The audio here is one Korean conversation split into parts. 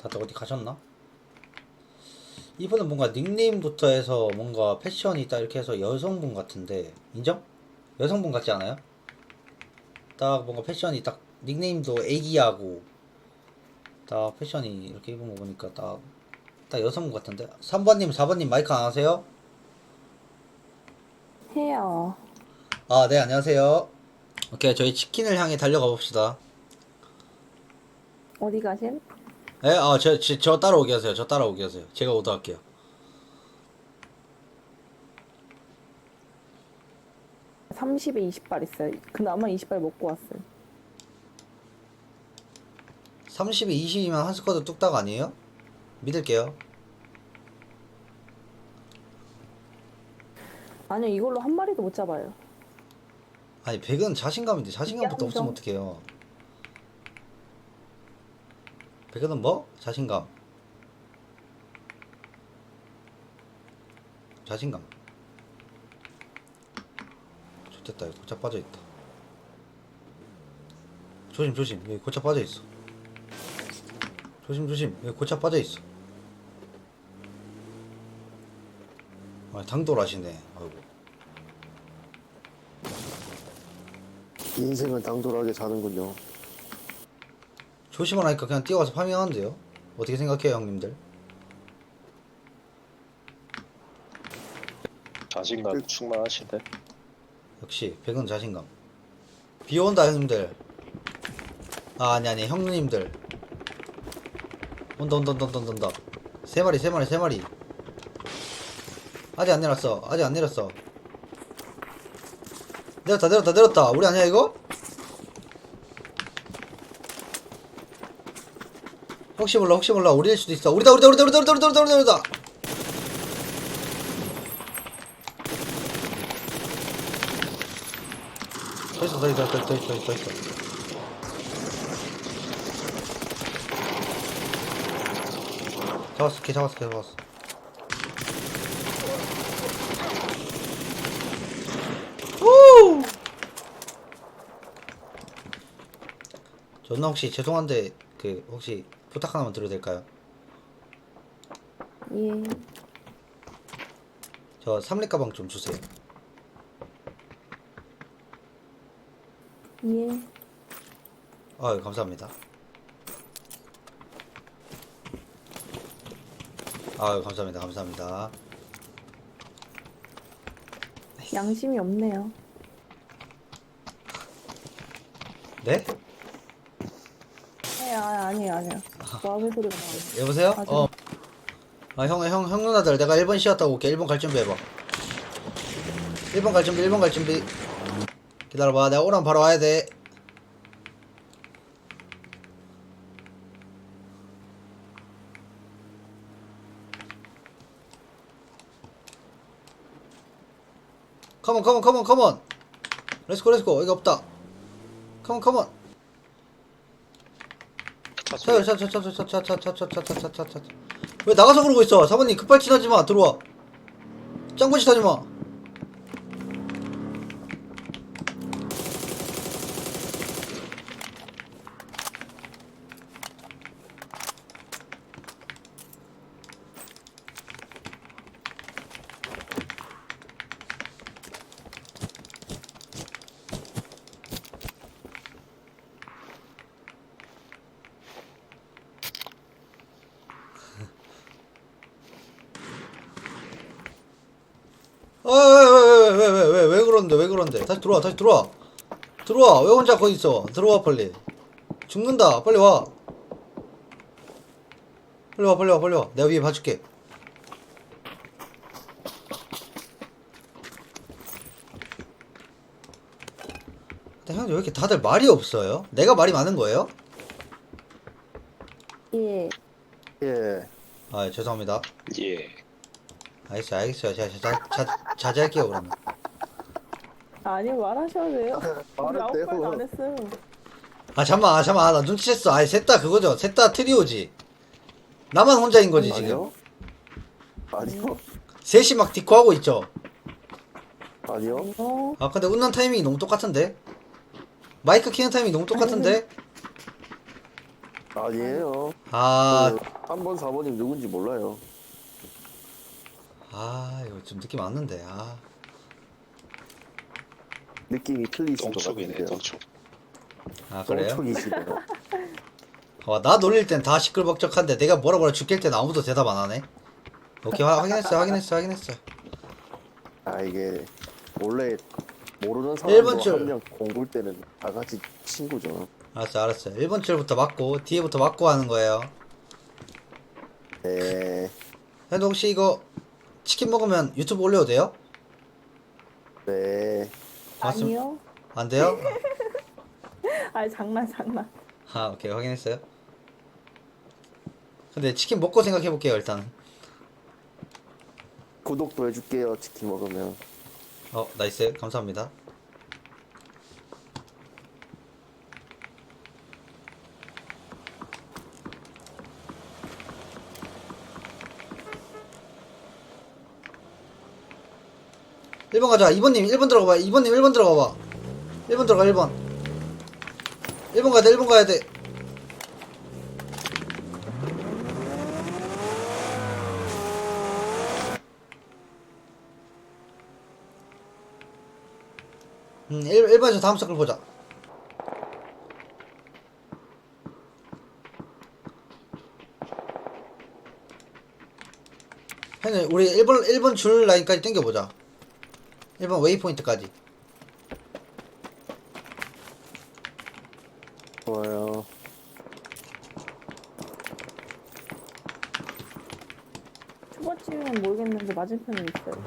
다들 어디 가셨나? 이분은 뭔가 닉네임부터 해서 뭔가 패션이 있다 이렇게 해서 여성분 같은데 인정? 여성분 같지 않아요? 딱 뭔가 패션이 딱 닉네임도 애기하고 딱 패션이 이렇게 입은 거 보니까 딱, 딱 여성분 같은데 3번님 4번님 마이크 안 하세요? 해요. 아 네 안녕하세요 오케이 저희 치킨을 향해 달려가 봅시다 어디 가신? 네? 아, 저, 저, 저 따라오게 하세요. 저 따라오게 하세요. 제가 오더 할게요. 삼 30에 20발 있어요. 그나마 20발 먹고 왔어요. 30에 20이면 한 스쿼드 뚝딱 아니에요? 믿을게요. 아니요, 이걸로 한 마리도 못 잡아요. 아니, 백은 자신감인데 자신감부터. 없으면 어떡해요. 백은 뭐? 자신감. 자신감. 좋됐다. 여기 고차 빠져있다. 조심, 조심. 여기 고차 빠져있어. 조심, 조심. 여기 고차 빠져있어. 아, 당돌하시네. 아이고. 인생은 당돌하게 사는군요. 조심하라니까 그냥 뛰어가서 파밍하는데요. 어떻게 생각해요, 형님들? 자신감 충만하시대. 역시 백은 자신감. 비 온다, 형님들. 아, 아니 아니, 형님들. 온다, 온다, 온다, 온다, 온다. 세 마리, 세 마리, 세 마리. 아직 안 내렸어. 아직 안 내렸어. 내렸다, 내렸다, 내렸다. 우리 아니야 이거? 혹시 몰라, 혹시 몰라. 우리일 수도 있어. 우리다, 우리다, 우리다, 우리다, 우리다, 우리다, 우리다, 우리다. 더 있어, 더 있어, 더 있어, 더 있어, 더 있어. 잡았어, 개 잡았어, 개 잡았어. 후! 존나 혹시 죄송한데 그 혹시 부탁 하나만 드려도 될까요? 예. 저 삼립 가방 좀 주세요. 예. 아유 감사합니다. 아유 감사합니다, 감사합니다. 양심이 없네요. 네? 네, 아, 아니에요, 아니에요. 마음의 소리가 나와요. 여보세요? 맞아. 어. 아, 형, 형, 형 누나들 내가 1번 쉬었다고 올게. 1번 갈 준비 해봐. 1번 갈 준비, 1번 갈 준비. 기다려봐. 내가 오라면 바로 와야 돼. 컴온, 컴온, 컴온, 컴온. 렛츠고, 렛츠고. 여기 없다. 컴온, 컴온. 차 차. 차, 차, 차, 차, 차, 차, 차, 차, 차, 차, 차, 차, 차. 왜 나가서 그러고 있어? 사모님 급발 지나지 마. 들어와. 짱구짓 하지 마. 어, 왜, 왜, 왜, 왜, 왜, 왜 그러는데, 왜 그러는데. 다시 들어와, 다시 들어와. 들어와. 왜 혼자 거기 있어? 들어와, 빨리. 죽는다. 빨리 와. 빨리 와, 빨리 와, 빨리 와. 내가 위에 봐줄게. 근데 형님 왜 이렇게 다들 말이 없어요? 내가 말이 많은 거예요? 예. 예. 아, 죄송합니다. 예. 알겠어요, 알겠어요. 제가 자, 자, 자, 자제할게요, 그러면. 아니, 말하셔도 돼요. 우리 말을 떼고. 했어요. 아 잠만 아 잠만 아, 나 눈치챘어 아이 셋다 그거죠 셋 다 트리오지 나만 혼자인 거지 지금 아니요. 아니요. 셋이 막 디코하고 있죠 아니요. 어, 아 근데 웃는 타이밍이 너무 똑같은데 마이크 키는 타이밍이 너무 똑같은데 아니에요. 아, 그 3번, 4번님 누군지 몰라요. 아, 이거 좀 느낌 왔는데, 아. 느낌이 틀리신 것 똥촉이네 같은데요. 똥촉 아, 그래요? 똥촉이시네요. 와, 나 놀릴 땐 다 시끌벅적한데 내가 뭐라 뭐라 죽일 땐 아무도 대답 안 하네. 오케이, 확- 확인했어, 확인했어, 확인했어. 아 이게 원래 모르는 일본 사람도 줄. 한명 공굴 때는 다 같이 친구죠. 알았어, 알았어. 1번 줄부터 맞고, 뒤에부터 맞고 하는 거예요. 네, 근데 혹시 이거 치킨 먹으면 유튜브 올려도 돼요? 네. 맞습- 아니요. 안 돼요? 아 장난 장난. 아, 오케이, 확인했어요. 근데 치킨 먹고 생각해 볼게요, 일단. 구독도 해줄게요. 치킨 먹으면. 어, 나이스. 감사합니다. 일번 가자. 2번님, 1번 들어가 봐. 2번님, 1번 들어가 봐. 1번 들어가, 1번. 1번 가야 돼, 1번 가야 돼. 음, 1, 1번에서 다음 서클 보자. 형님, 우리 1번, 1번 줄 라인까지 당겨보자. 1번 웨이포인트까지. 좋아요. 초밥집은 모르겠는데 맞은편에 있어요.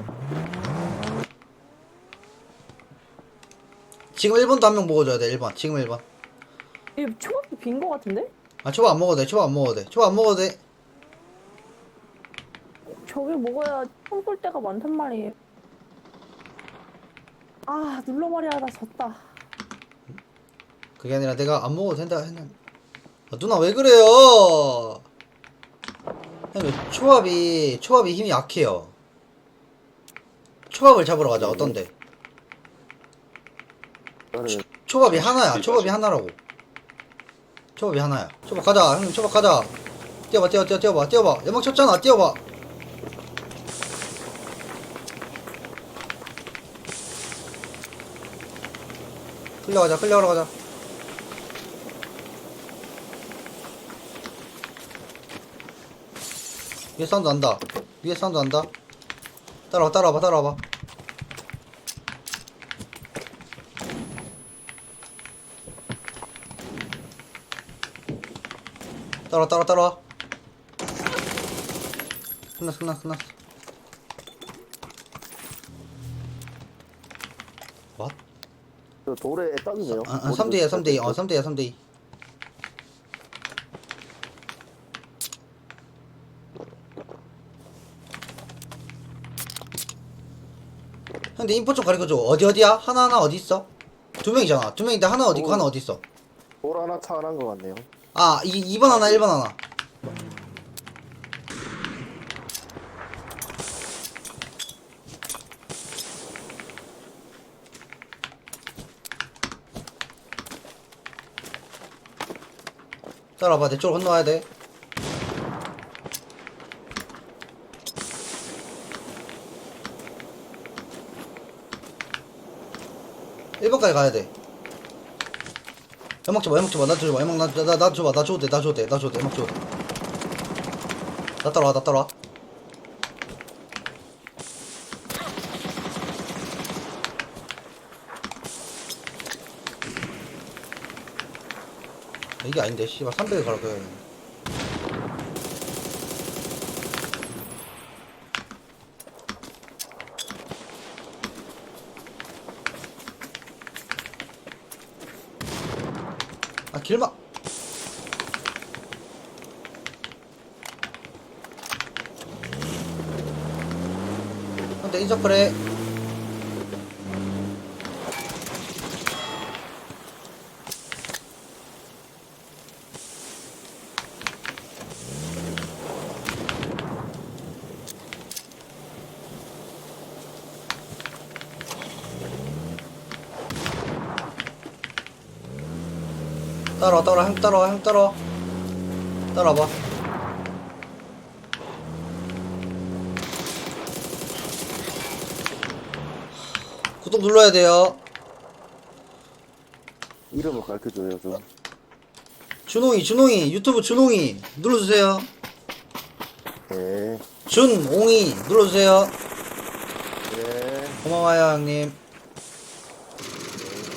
지금 1번도 한 명 먹어줘야 돼, 1번. 지금 1번. 이 초밥집 빈거 같은데? 아, 초밥 안 먹어도 돼, 초밥 안 먹어도 돼. 초밥 안 먹어도 돼. 저기 먹어야 총쏠 때가 많단 말이에요. 아 눌러말이야 나 졌다. 그게 아니라 내가 안 먹어도 된다 했는데. 아, 누나 왜 그래요? 초밥이, 초밥이 힘이 약해요. 초밥을 잡으러 가자, 어떤데? 저는 초밥이 하나야. 초밥이 하나라고. 초밥이 하나야. 초밥 가자. 형님 초밥 가자. 뛰어봐 뛰어 뛰어 뛰어봐 뛰어봐. 연막 쳤잖아. 뛰어봐. 끌려가자. 끌려가러 가자. 위에 사운드 난다. 위에 사운드 난다. 따라와 따라와봐 따라와봐. 따라와 따라와 따라와 끝났어 끝났어 끝났어 What? 저 돌에 딱이네요. 아, 아, 3대야 3대2 어 3대야 3대2 근데 인포 좀 가르쳐줘 어디 어디야? 하나 하나 어디 있어? 두 명이잖아 두 명인데 하나 어디 있고 오. 하나 어디 있어 돌 하나 차한 것 같네요. 아 이, 2번 하나 1번 하나 따라와봐. 내 쪽으로 건너와야 돼. 일번까지 가야 돼. 연막 줘봐 연막 줘봐. 나 줘봐. 연막 나, 나, 나, 나 줘봐 나 줘도 돼나 줘도 돼나 줘도 돼. 연막 줘도 돼나 따라와 나 따라와 아, 이게 아닌데? 씨발 300에 가라 그래 아 길막. 근데 인서클에 따라와 따라와 형 따라와 형 따라와 따라와봐. 구독 눌러야 돼요. 이름을 가르쳐줘요 좀. 준홍이, 준홍이, 유튜브 준홍이 눌러주세요. 네. 준홍이 눌러주세요. 네. 고마워요, 형님.